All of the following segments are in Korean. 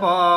bye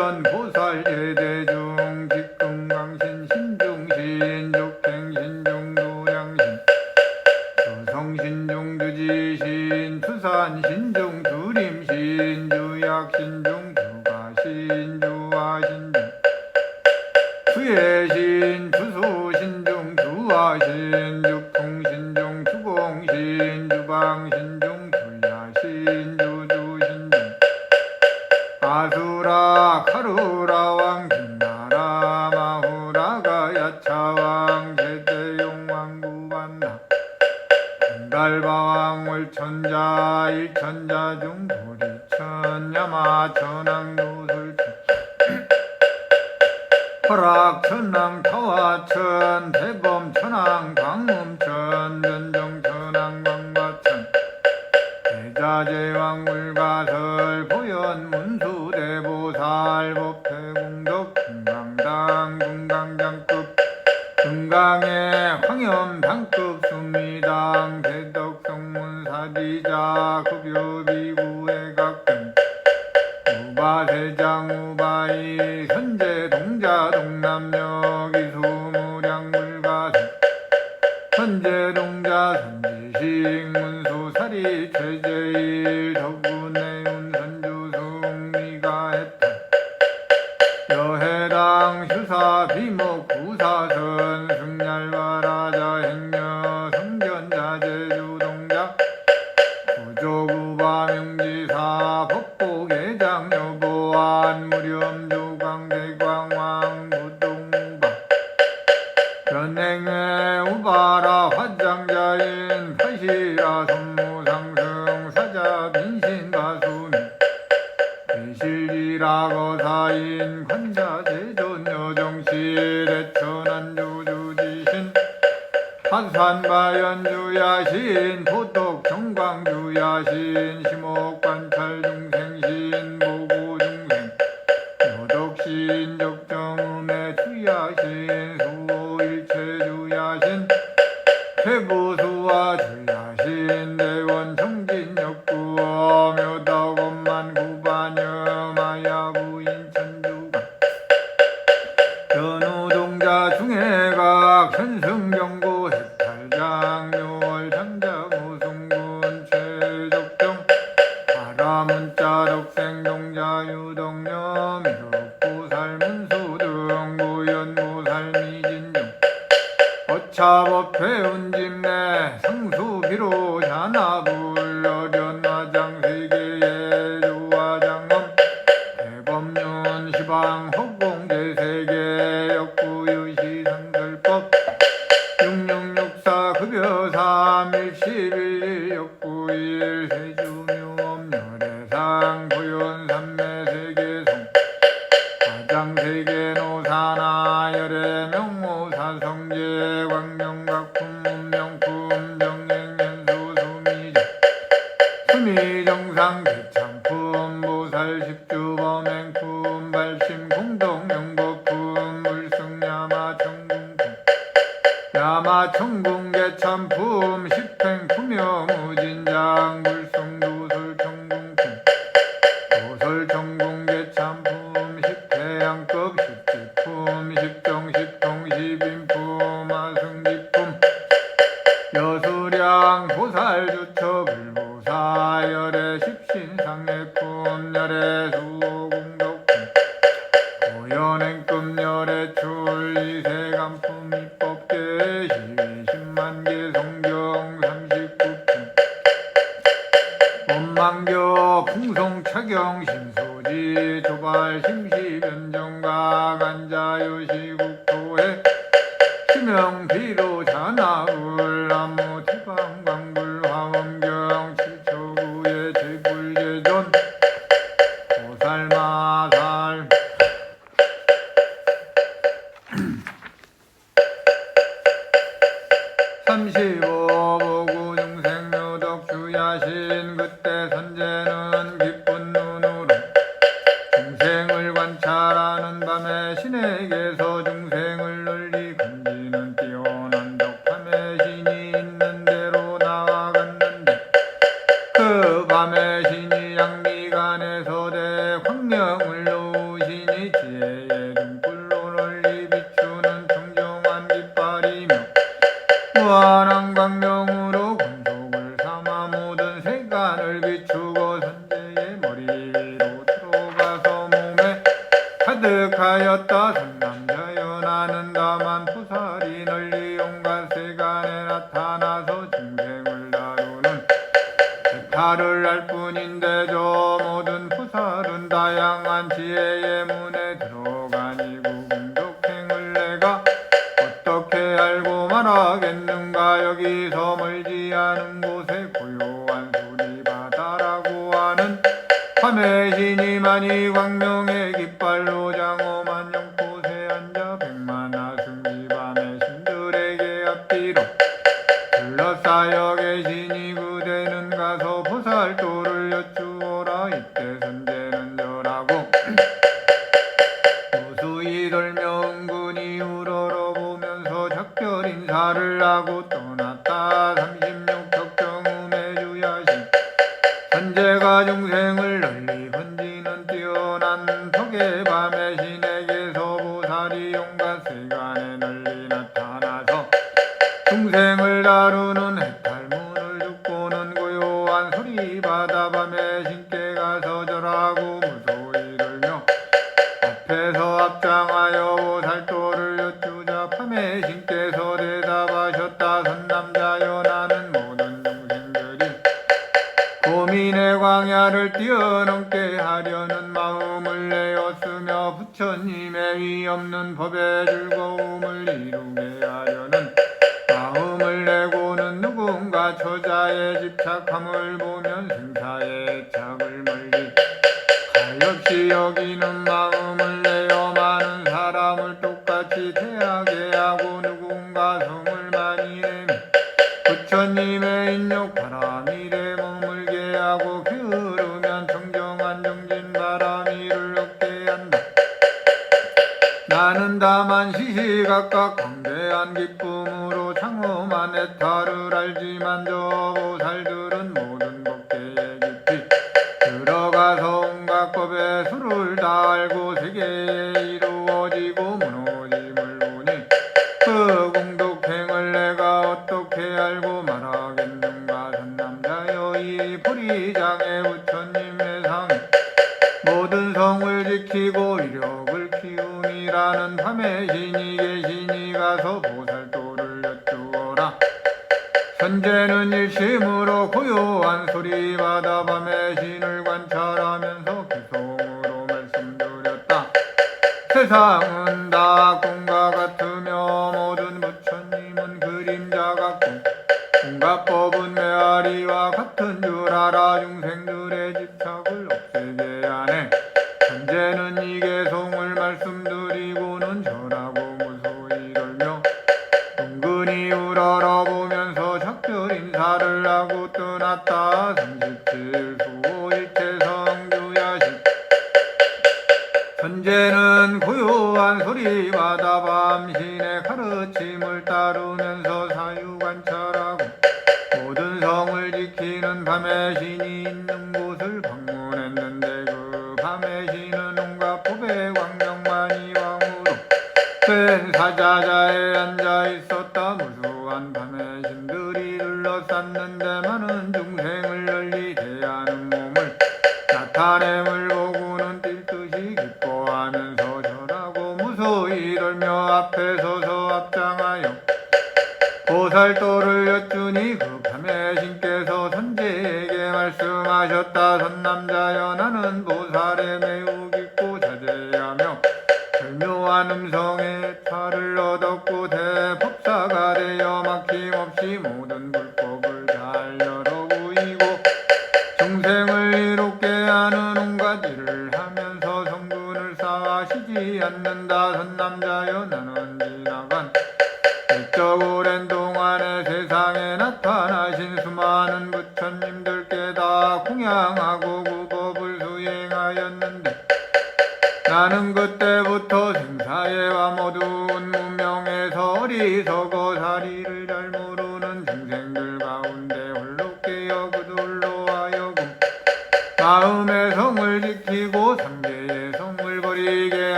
대전부살제대주. 대왕물가설 부연 문수대보살법회 무상자인 판시라 선무상승 사자 민신다수미 민실리라 거사인 관자제존여정시대천안주주지신. 한산바연주야신 도덕정광주야신 작업 배운 집내 성수 비로자 나부 하신 그때 선제는 깊 하겠는가? 여기서 멀지 않은 곳에 고요한 수리바다라고 하는 화매신이만이 광명에 よ。う。大 দর্শক 상은 다 꿈과 같으며 모든 부처님은 그림자 같고 꿈과 법은 메아리와 같은 줄 알아 중생들의 집착을 없애게 하네. 현재는 이계송을 말씀드리고는 전하고 무소히 돌며 은근히 우러러보면서 작별 인사를 하고 떠났다. 37수 일체 주야식. 현재는 이 마다밤 ರಿಸಲ್ಟು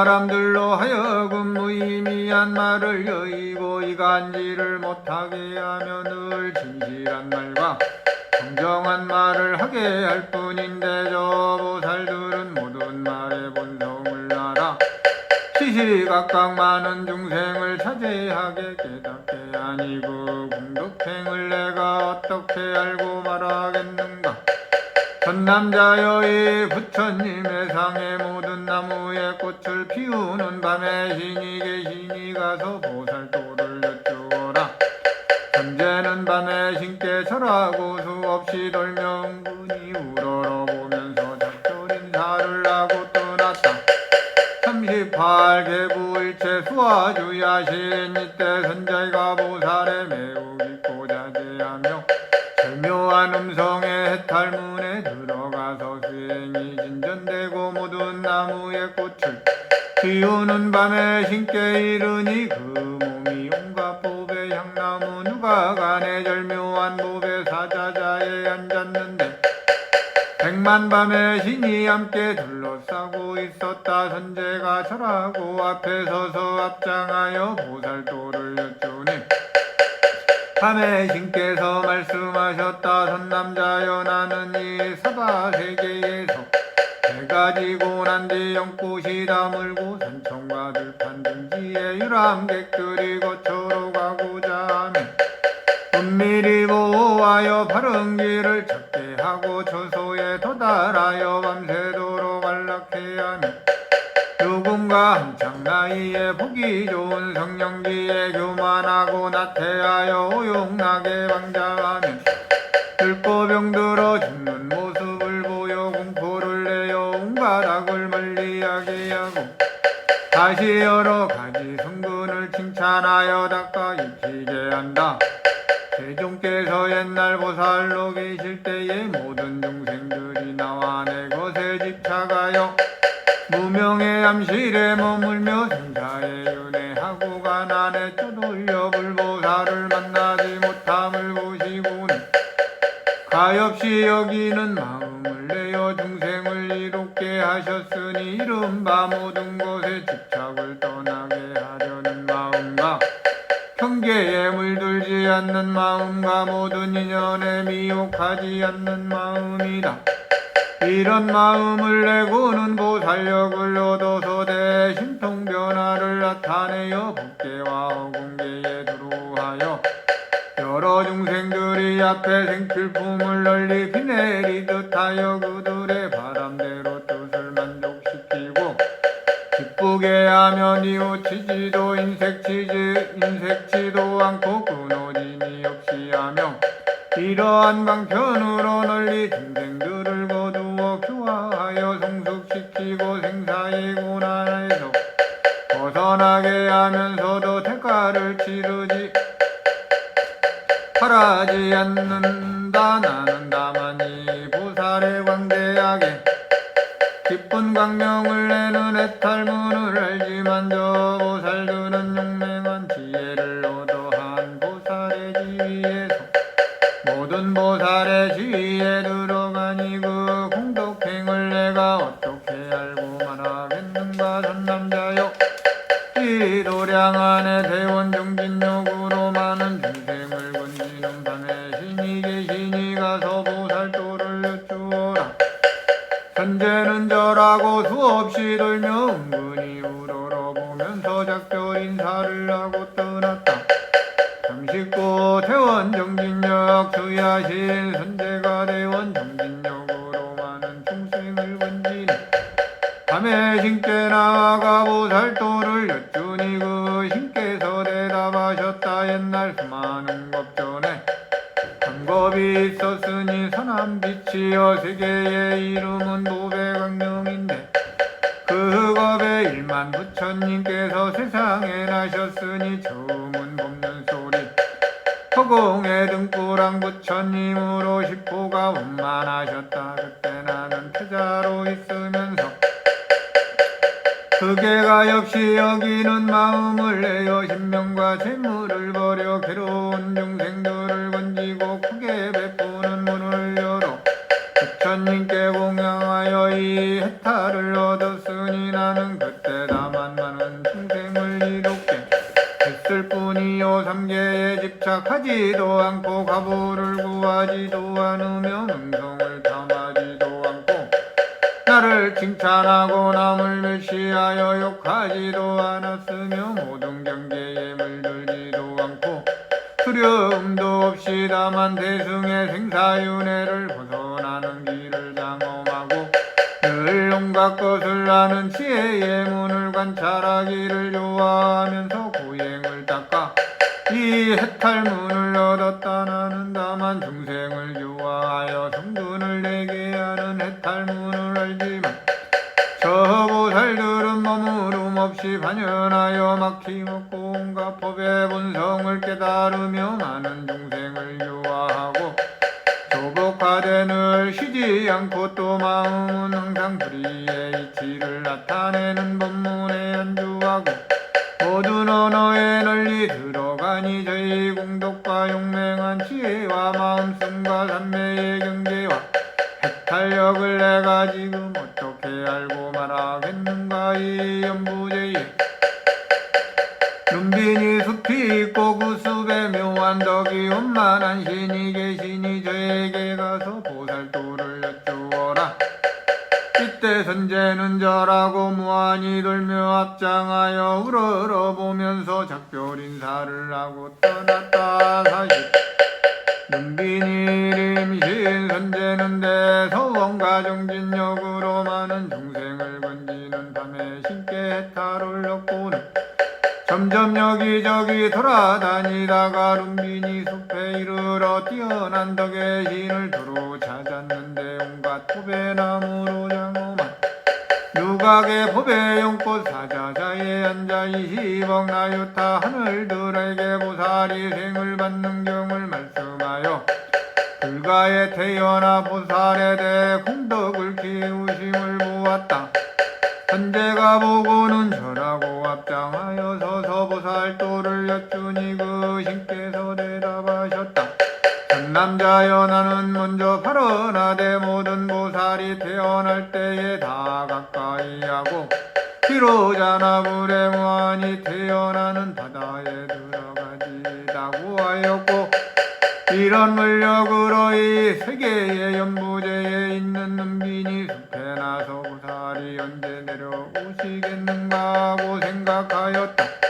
사람들로 하여금 무의미한 말을 여의고 이간질을 못하게 하며 늘 진실한 말과 정정한 말을 하게 할 뿐인데 저 보살들은 모든 말의 본성을 알아 시시각각 많은 중생을 차지하게 깨닫게 아니고 공덕행을 내가 어떻게 알고 말하겠는가? 전남자여의 부처님의 상의 모든 나무에 꽃을 피우는 밤에 신이 계시니 가서 보살도를 여쭈어라. 현재는 밤에 신께 절하고 수없이 은근히 우러러 보면서 작별 인사를 하고 떠났다. 38개부일체 수화주야신 이때 선자가 보살에 매우 깊고 자제하며 절묘한 음성의 해탈문 에 들어가서 수행이 진전되고 모든 나무의 꽃을 피우는 밤에 신께 이르니 그 몸이 온갖 법의 향나무 누가 간에 절묘한 법의 사자자에 앉았는데 백만 밤에 신이 함께 둘러싸고 있었다. 선제가 절하고 앞에 서서 앞장하여 보살도를 여쭈니 밤에 신께서 말씀하셨다. 선남자여 나는 이 사바세계에서 해가 지고 난뒤 연꽃이 다물고 산청과 들판 등지에 유람객들이 거처로 가고자 하며 은밀히 보호하여 바른 길을 찾게 하고 처소에 도달하여 밤새도록 안락해야 하며 누군가 한창 나이에 보기 좋은 성령기에 교만하고 나태하여 오용나게 방자하면 늙고 병들어 죽는 모습을 보여 공포를 내어 온갖 악을 멀리하게 하고 다시 여러 가지 성분을 칭찬하여 닦아 익히게 한다. 세종께서 옛날 보살로 계실 때에 모든 중 암실에 머물며 생사에 윤회하고 가난에 쪼돌려 불보살을 만나지 못함을 보시고는 가엾이 여기는 마음을 내어 중생을 이롭게 하셨으니 이른바 모든 것에 집착을 떠나게 하려는 마음과 경계에 물들지 않는 마음과 모든 인연에 미혹하지 않는 마음이다. 이런 마음을 내고는 보살력을 나타내어 법계와 공계에 두루하여 여러 중생들이 앞에 생필품을 널리 비내리듯 하여 그들의 바람대로 뜻을 만족시키고 기쁘게 하며 뉘우치지도 인색치지 인색치도 않고 끊어짐이 없이 하며 이러한 방편으로 널리 중생 않는다. 나는 다만 이 보살의 광대하게 기쁜 광명을 내는 해탈문을 알지만 저 보살들은 용맹한 지혜를 얻어한 보살의 지위에서 모든 보살의 지위에 들어가니 그 공덕행을 내가 어떻게 알고 말하겠는가 선남자여. 이 도량 안에 대원 절하고 수없이 돌 원만하셨다. 그때 나는 태자로 있으면서 그게가 역시 여기는 마음을 내어 신명과 재물을 버려 괴로운 중생들을 건지고 크게 베푸는 문을 열어 부처님께 공양하여 이 해탈을 얻었으니 나는 그때 다만 많은 중생을 이롭게 했을 뿐이요. 삼계에 집착하지도 않고 가부를 구하지도 않으며 않고 나를 칭찬하고 남을 멸시하여 욕하지도 않았으며 모든 경계에 물들지도 않고 두려움도 없이 다만 대승의 생사윤회를 벗어나는 길을 장엄하고 늘 온갖 것을 아는 지혜의 문을 관찰하기를 좋아하면서 고행을 닦아 이 해탈문을 얻었다 나는 다만 중생을 좋아하여 해 탈문을 알지만 저 보살들은 머무름 없이 반연하여 막힘없고 온갖 법의 본성을 깨달으며 많은 중생을 유화하고 늘 쉬지 않고 또 마음은 항상 불의의 이치를 나타내는 법문에 안주하고 모든 언어에 널리 들어가니 저희 공덕과 용맹한 지혜와 마음씀과 산매의 경계 와 해탈력을 내가 지금 어떻게 알고 말하겠는가 이 연부제에 눈빈이 숲이 있고 그 숲에 묘한 덕이 원만한 신이 계시니 저에게 가서 보살도를 여쭈어라. 이때 선제는 절하고 무한히 돌며 앞장하여 우러러보면서 작별 인사를 하고 떠났다 사실 눈빈이 림신 선제는 대서원과 정진역으로 많은 중생을 건지는 밤에 신께 해탈을 얻고는 점점 여기저기 돌아다니다가 룸빈이 숲에 이르러 뛰어난 덕의 신을 두루 찾았는데 온갖 포배나무로 장엄한 누각의 법의 용꽃 사자자에 앉아 이시벅 나유타 하늘들에게 보살이 생을 받는 경을 말씀하여 불가에 태어나 보살에 대해 공덕을 키우심을 보았다. 현재가 보고는 절하고 앞장하여 서서 보살도를 여쭈니 그 신께서 대답하셨다. 전남자여 나는 먼저 발언하되 모든 보살이 태어날 때에 다 가까이 하고 비로자나 불에 무한히 태어나는 바다에 들어가지라고 하였고 이런 물력으로 이 세계의 연부제에 있는 눈빈이 숲에 나서 보살이 언제 내려오시겠는가 하고 생각하였다.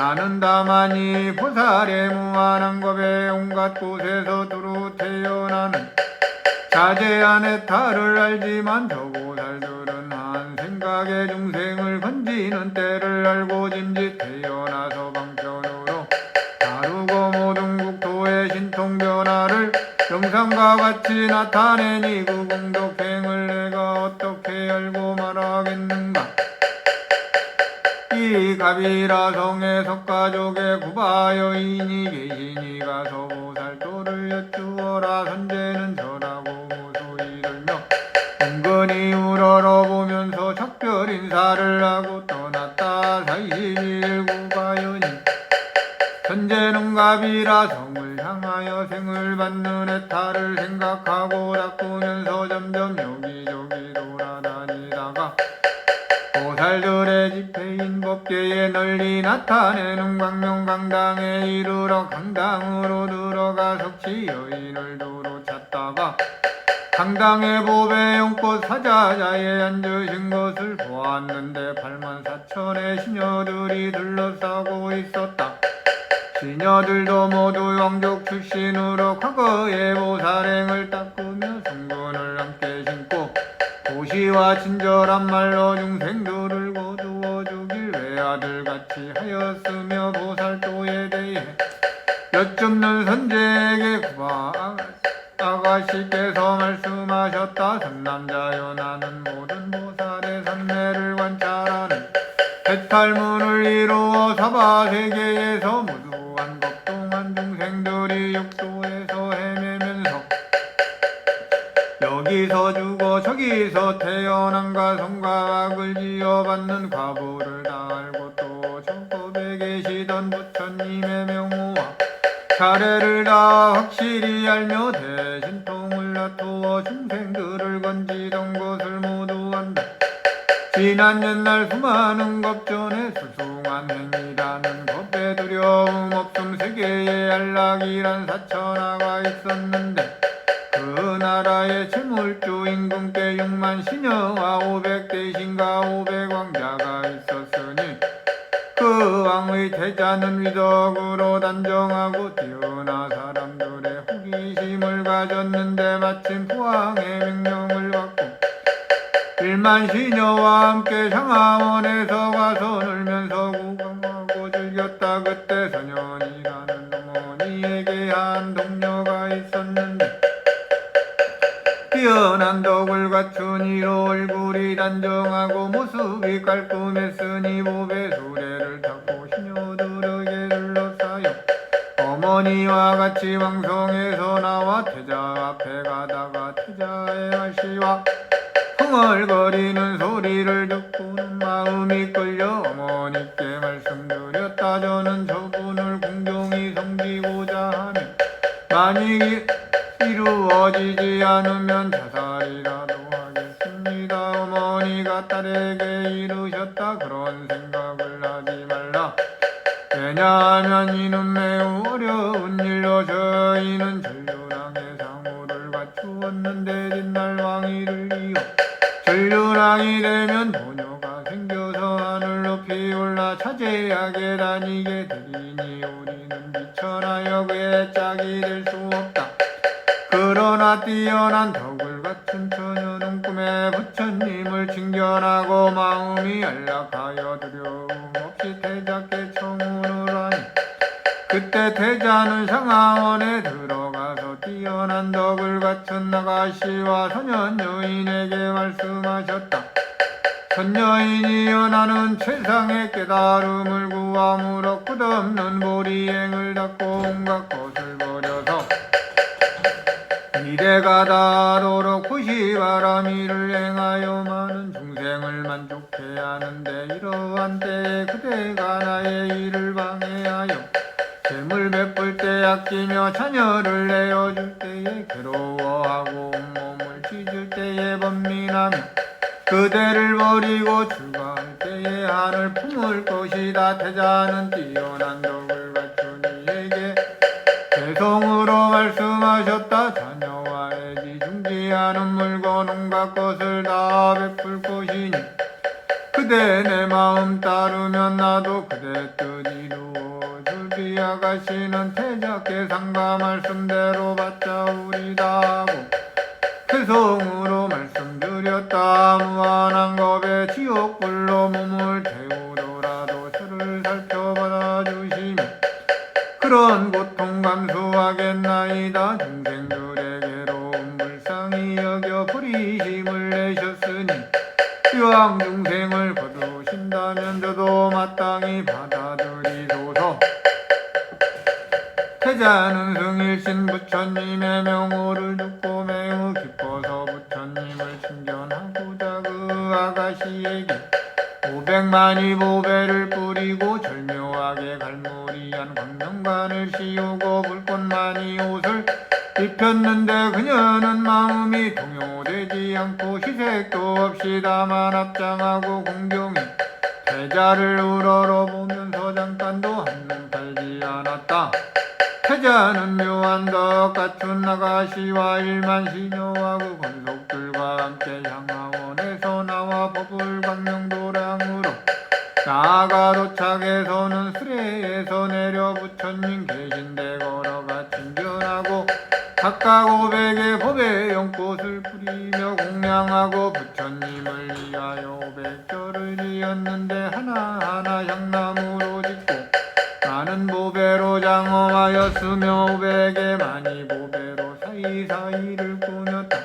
나는 다만 이 보살의 무한한 법에 온갖 곳에서 두루 태어나는. 자제한 해탈을 알지만 저 보살들은 한 생각에 중생을 건지는 때를 알고 짐짓 태어나서 방편으로. 다루고 모든 국토의 신통 변화를 영상과 같이 나타내니 그 공덕행을 내가 어떻게 알고 말하겠는가 이 가비라 성의 석가족의 구바 여인이 계시니 가서 보살도를 여쭈어라. 선제는 절하고 소리 들며 은근히 우러러 보면서 작별 인사를 하고 떠났다. 사이일 구바연이 현재는 가비라 성을 향하여 생을 받는 해탈을 생각하고 닦으면서 점점 여기저기 보살들의 집회인 법계에 널리 나타내는 광명강당에 이르러 강당으로 들어가 석치 여 인을 두루 찾다가 강당의 보배 용꽃 사자자에 앉으신 것을 보았는데 8만 4천의 시녀들이 둘러싸고 있었다. 시녀들도 모두 왕족 출신으로 과거의 보살행을 닦으며 성분을 함께 신고 도시와 친절한 말로 중생들을 거두어 주길 외아들같이 하였으며 보살도에 대해 여쭙는 선제에게 구바 아가씨께서 말씀하셨다. 선남자여 나는 모든 보살의 산매를 관찰하는 해탈문을 이루어 사바세계에서 무수 죽어 저기서 태어난가 성과 악을 지어받는 과보를 다 알고 또 저법에 계시던 부처님의 명호와 차례를 다 확실히 알며 대신 통을 놔두어 중생들을 건지던 것을 모두 안다. 지난 옛날 수많은 겁전에 수승한 행이라는 겁에 두려움 없음 세계에 안락이란 사천하가 있었는데 그 나라에 채물주 임금께 6만 시녀와 500 대신과 500 왕자가 있었으니 그 왕의 태자는 위덕으로 단정하고 뛰어나 사람들의 호기심을 가졌는데 마침 포항의 명령을 받고 일만 시녀와 함께 상하원에서 가서 놀 덕을 갖춘 이로 얼굴이 단정하고 모습이 깔끔했으니 몸에 수레를 타고 시녀들에게 둘러싸여 어머니와 같이 왕성 하겠습니다 어머니가 딸에게 이르셨다. 그런 생각을 하지 말라. 왜냐하면 이는 매우 어려운 일로 저희는 전류랑의 상호를 갖추었는데 진날 왕위를 이어 전류랑이 되면 도녀가 생겨서 하늘 높이 올라 차지하게 다니게 되리니 우리는 미천하여 그의 짝이 될 수 없다. 그러나 뛰어난 덕을 갖춘 처녀는 꿈에 부처님을 칭견하고 마음이 안락하여 두려움 없이 태자께 청혼을 하니 그때 태자는 상하원에 들어가서 뛰어난 덕을 갖춘 나가시와 소년 여인에게 말씀하셨다. 선여인이여 나는 최상의 깨달음을 구함으로 끝없는 보리행을 닦고 온갖 것을 버려서 미래가 다도록 구시바라미를 행하여 많은 중생을 만족해 하는데 이러한 때에 그대가 나의 일을 방해하여 재물 베풀 때 아끼며 자녀를 내어줄 때에 괴로워하고 온몸을 찢을 때에 번민하며 그대를 버리고 출가할 때에 하늘 품을 것이다. 태자는 뛰어난 덕을 대 성으로 말씀하셨다. 자녀와 애기 중지하는 물건 온갖 것을 다 베풀 것이니 그대 내 마음 따르면 나도 그대 뜻 이루어 줄비 아가씨는 태자께 상가 말씀대로 받자우리다 하고 태성으로 말씀드렸다. 무한한 겁에 지옥불로 몸을 태우더라도 저를 살펴받아 주시며 그런 고통 감수하겠나이다. 중생들에게로운 불쌍히 여겨 불이심을 내셨으니 이왕 중생을 거두신다면 저도 마땅히 받아들이소서. 태자는 승일신 부처님의 명호를 듣고 매우 기뻐서 부처님을 칭견하고자 그 아가씨에게 오백만이 보배를 뿌리고 절묘하게 갈무 리한 광명관을 씌우고 불꽃만이 옷을 입혔는데 그녀는 마음이 동요되지 않고 희색도 없이 다만 합장하고 공경히 태자를 우러러 보면서 잠깐도 한눈 팔지 않았다. 태자는 묘한 덕 갖춘 나가시와 일만 시녀와 그 권속들과 함께 향하원에서 나와 법을 광명도량으 로 나아가 도착에서는 수레에서 내려 부처님 계신 데 걸어가 칭견하고 각각 오백의 법의 연꽃을 뿌리며 공양하고 부처님을 위하여 오백절을 지었는데 하나하나 향나무로 짓고 많은 보배로 장엄하였으며 오백의 많이 보배로 사이사이를 꾸몄다.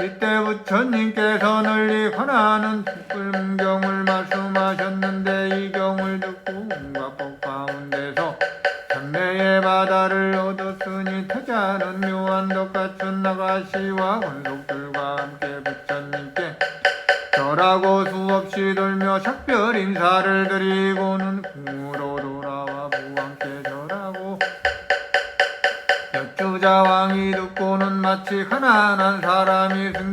이때 부처님께서 널리 권하는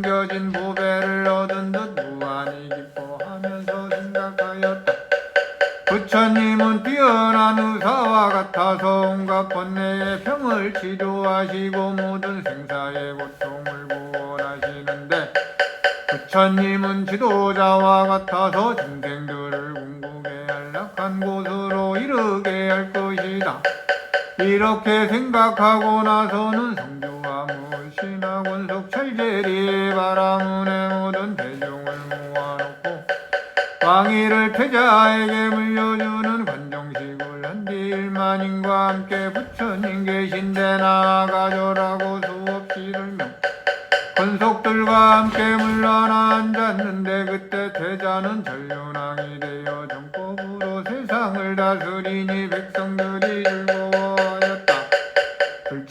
숨겨진 보배를 얻은 듯 무한히 기뻐하면서 생각하였다. 부처님은 뛰어난 의사와 같아서 온갖 번뇌의 병을 치료하시고 모든 생사의 고통을 구원하시는데 부처님은 지도자와 같아서 중생들을 궁극에 안락한 곳으로 이르게 할 것이다. 이렇게 생각하고 나서는 성주와 무엇이나 권속 철제리 바라문의 모든 대중을 모아놓고 왕위를 태자에게 물려주는 관정식을 한뒤 일만인과 함께 부처님 계신데 나가줘라고 수없이 설명. 권속들과 함께 물러나 앉았는데 그때 태자는 전륜왕이 되어 정법으로 세상을 다스리니 백성들이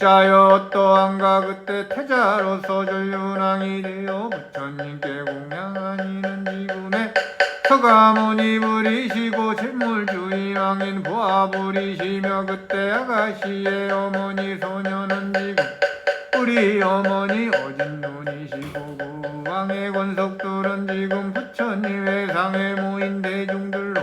자여 또한가 그때 태자로서 전륜왕이 되어 부처님께 공양하니는 지금에 서가모니 부리시고 재물주의왕인 부하 부리시며 그때 아가씨의 어머니 소녀는 지금 우리 어머니 어진 눈이시고 그 왕의 권속들은 지금 부처님의 상에 모인 대중들로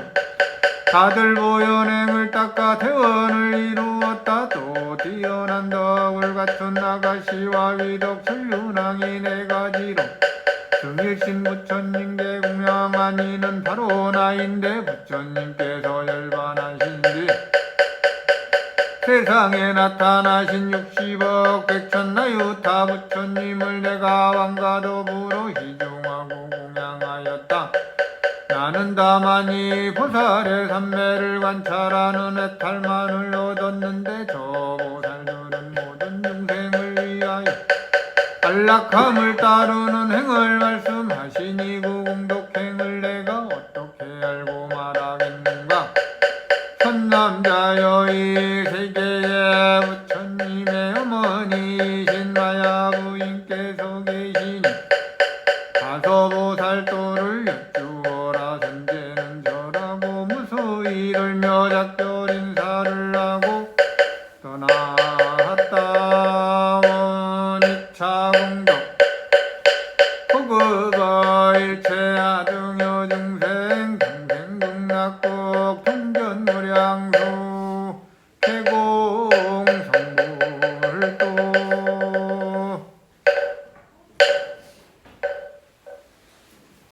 다들 보현행을 닦아 대원을 이루었다 또 뛰어난 덕을 갖춘 아가씨와 위덕 천륜왕이 네 가지로 승일신 부처님께 공양한 이는 바로 나인데 부처님께서 열반하신 뒤 세상에 나타나신 육십억 백천나유타 부처님을 내가 왕과 더불어 희종하고 공양하였다. 나는 다만 이 보살의 삼매를 관찰하는 애탈만을 얻었는데 저 안락함을 따르는 행을 말씀